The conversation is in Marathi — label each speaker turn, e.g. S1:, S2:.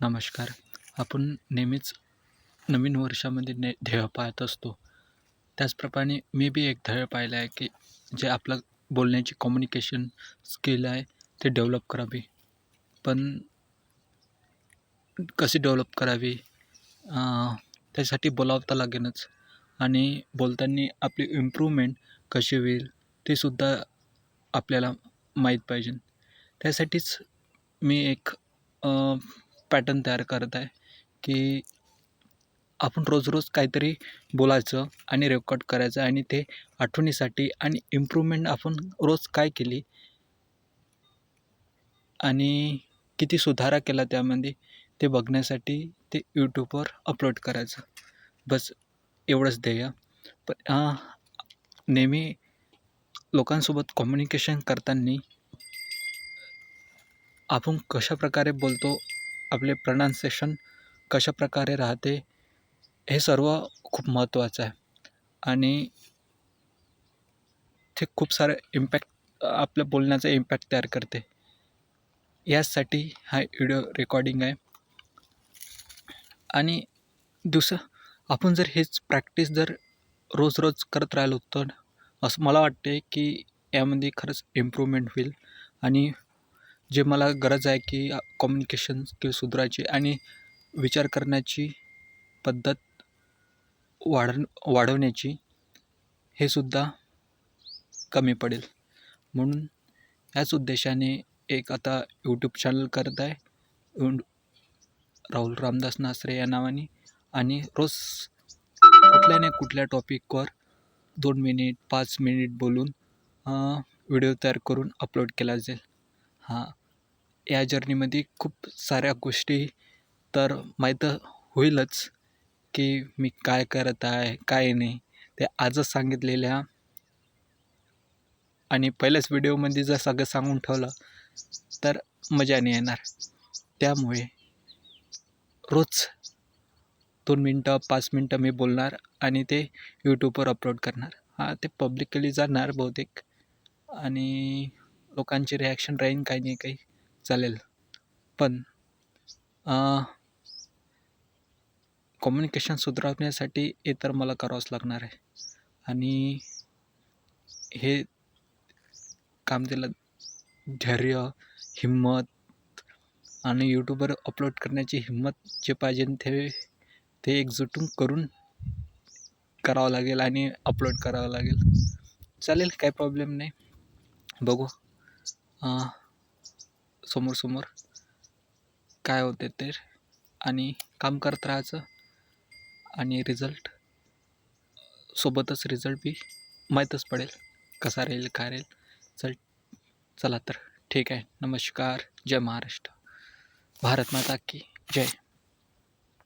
S1: नमस्कार. आपण नेहमीच नवीन वर्षामध्ये ने ध्येय पाहत असतो. त्याचप्रमाणे मी बी एक ध्येय पाहिलं आहे की जे आपलं बोलण्याची कम्युनिकेशन स्किल आहे ते डेव्हलप करावी. पण कशी डेव्हलप करावी? त्यासाठी बोलावता लागेलच. लागेनच आणि बोलताना आपली इम्प्रूव्हमेंट कशी होईल ते सुद्धा आपल्याला माहीत पाहिजे. त्यासाठीच मी एक पॅटर्न तयार करत आहे की आपण रोज रोज काहीतरी बोलायचं आणि रेकॉर्ड करायचं आणि ते आठवणीसाठी आणि इम्प्रूव्हमेंट आपण रोज काय केली आणि किती सुधारा केला त्यामध्ये ते बघण्यासाठी ते यूट्यूबवर अपलोड करायचं. बस एवढंच ध्येय. पण नेहमी लोकांसोबत कम्युनिकेशन करताना आपण कशाप्रकारे बोलतो आपले प्रनान्सेशन कशाप्रकारे राहते हे सर्व खूप महत्त्वाचं आहे. आणि ते खूप सारे इम्पॅक्ट आपल्या बोलण्याचा इम्पॅक्ट तयार करते. यासाठी हा व्हिडिओ रेकॉर्डिंग आहे. आणि दुसरं आपण जर हेच प्रॅक्टिस जर रोज रोज करत राहिलो तर असं मला वाटते की यामध्ये खरंच इम्प्रूव्हमेंट होईल. आणि जे मला गरज आहे की कम्युनिकेशन स्किल सुधारायची आणि विचार करण्याची पद्धत वाढ वाढवण्याची हे सुद्धा कमी पडेल. म्हणून ह्याच उद्देशाने एक आता यूट्यूब चॅनल करत आहे. राहुल रामदास नासरे या नावाने. आणि रोज कुठल्या ना कुठल्या टॉपिकवर दोन मिनिट पाच मिनिट बोलून व्हिडिओ तयार करून अपलोड केला जाईल. हां या जर्नीमध्ये खूप साऱ्या गोष्टी तर माहीत होईलच की मी काय करत आहे काय नाही. ते आजच सांगितलेल्या आणि पहिल्याच व्हिडिओमध्ये जर सगळं सांगून ठेवलं तर मजा नाही येणार. त्यामुळे रोज दोन मिनटं पाच मिनटं मी बोलणार आणि ते यूट्यूबवर अपलोड करणार. हां ते पब्लिकली जाणार बहुतेक. आणि लोकांची रिॲक्शन राहीन काही नाही काही चालेल. पण कम्युनिकेशन सुधारण्यासाठी हे तर मला करावंच लागणार आहे. आणि हे काम त्याला धैर्य हिंमत आणि यूट्यूबवर अपलोड करण्याची हिंमत जे पाहिजे ते ते एकजुटून करून करावं लागेल आणि अपलोड करावं लागेल. चालेल काही प्रॉब्लेम नाही. बघू. समोर समोर काय होते ते आणि काम करत राहायचं आणि रिझल्ट सोबतच रिझल्ट बी माहीतच पडेल कसा राहील काय राहील. चल चला तर. ठीक आहे. नमस्कार. जय महाराष्ट्र. भारत माता की जय.